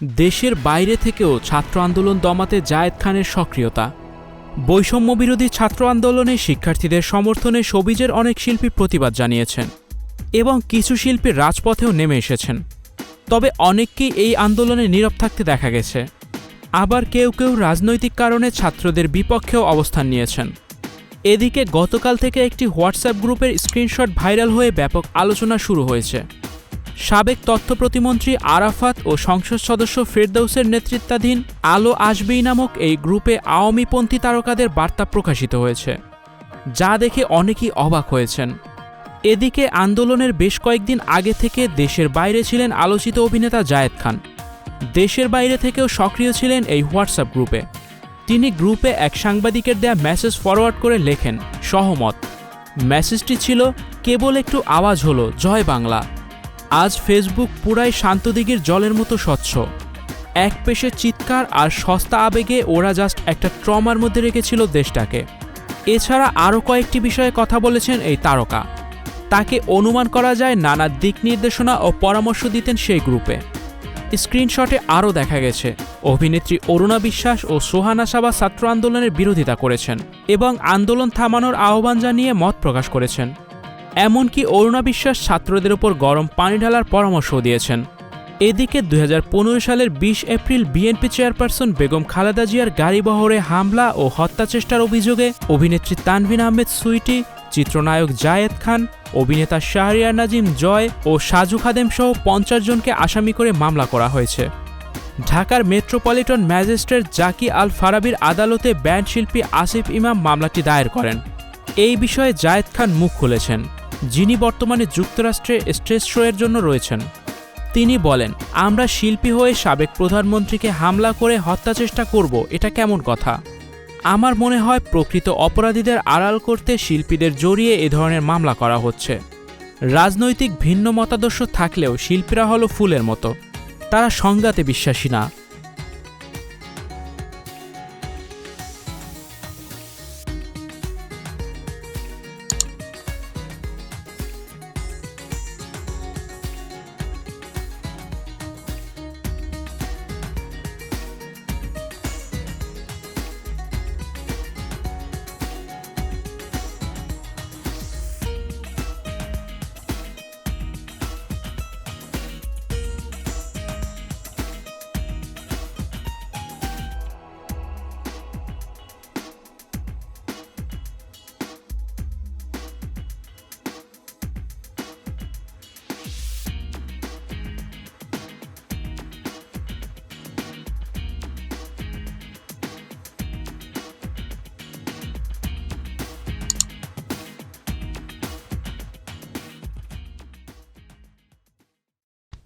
দেশের বাইরে থেকেও ছাত্র আন্দোলন দমাতে জায়েদ খানের সক্রিয়তা। বৈষম্য বিরোধী ছাত্র আন্দোলনে শিক্ষার্থীদের সমর্থনে সবিজের অনেক শিল্পী প্রতিবাদ জানিয়েছেন এবং কিছু শিল্পী রাজপথেও নেমে এসেছেন। তবে অনেককেই এই আন্দোলনে নীরব থাকতে দেখা গেছে। আবার কেউ কেউ রাজনৈতিক কারণে ছাত্রদের বিপক্ষেও অবস্থান নিয়েছেন। এদিকে গতকাল থেকে একটি হোয়াটসঅ্যাপ গ্রুপের স্ক্রিনশট ভাইরাল হয়ে ব্যাপক আলোচনা শুরু হয়েছে। সাবেক তথ্য প্রতিমন্ত্রী আরাফাত ও সংসদ সদস্য ফেরদৌসের নেতৃত্বাধীন আলো আসবেই নামক এই গ্রুপে আওয়ামীপন্থী তারকাদের বার্তা প্রকাশিত হয়েছে, যা দেখে অনেকেই অবাক হয়েছেন। এদিকে আন্দোলনের বেশ কয়েকদিন আগে থেকে দেশের বাইরে ছিলেন আলোচিত অভিনেতা জায়েদ খান। দেশের বাইরে থেকেও সক্রিয় ছিলেন এই হোয়াটসঅ্যাপ গ্রুপে। তিনি গ্রুপে এক সাংবাদিকের দেয়া মেসেজ ফরওয়ার্ড করে লেখেন, সহমত। মেসেজটি ছিল, কেবল একটু আওয়াজ হলো, জয় বাংলা। আজ ফেসবুক পুরাই শান্তদিঘির জলের মতো স্বচ্ছ। এক পেশে চিৎকার আর সস্তা আবেগে ওরা জাস্ট একটা ট্রমার মধ্যে রেখেছিল দেশটাকে। এছাড়া আরও কয়েকটি বিষয়ে কথা বলেছেন এই তারকা। তাকে অনুমান করা যায় নানা দিক নির্দেশনা ও পরামর্শ দিতেন সেই গ্রুপে। স্ক্রিনশটে আরও দেখা গেছে, অভিনেত্রী অরুণা বিশ্বাস ও সোহানা সাবা ছাত্র আন্দোলনের বিরোধিতা করেছেন এবং আন্দোলন থামানোর আহ্বান জানিয়ে মত প্রকাশ করেছেন। এমনকি অরুণা বিশ্বাস ছাত্রদের ওপর গরম পানি ঢালার পরামর্শও দিয়েছেন। এদিকে দুই হাজার পনেরো সালের বিশ April BNP chairperson Begum Khaleda জিয়ার গাড়িবহরে হামলা ও হত্যাচেষ্টার অভিযোগে অভিনেত্রী তানভিন আহমেদ সুইটি, চিত্রনায়ক জায়েদ খান, অভিনেতা শাহরিয়ার নাজিম জয় ও সাজু খাদেম সহ পঞ্চাশ জনকে আসামি করে মামলা করা হয়েছে। ঢাকার মেট্রোপলিটন ম্যাজিস্ট্রেট জাকি আল ফারাবির আদালতে ব্যান্ড শিল্পী আসিফ ইমাম মামলাটি দায়ের করেন। এই বিষয়ে জায়েদ খান মুখ খুলেছেন। যিনি বর্তমানে যুক্তরাষ্ট্রে স্ট্রেস শোয়ের জন্য রয়েছেন। তিনি বলেন, আমরা শিল্পী হয়ে সাবেক প্রধানমন্ত্রীকে হামলা করে হত্যা চেষ্টা করব, এটা কেমন কথা? আমার মনে হয় প্রকৃত অপরাধীদের আড়াল করতে শিল্পীদের জড়িয়ে এ ধরনের মামলা করা হচ্ছে। রাজনৈতিক ভিন্ন মতাদর্শ থাকলেও শিল্পীরা হলো ফুলের মতো। তারা সংজ্ঞাতে বিশ্বাসী না।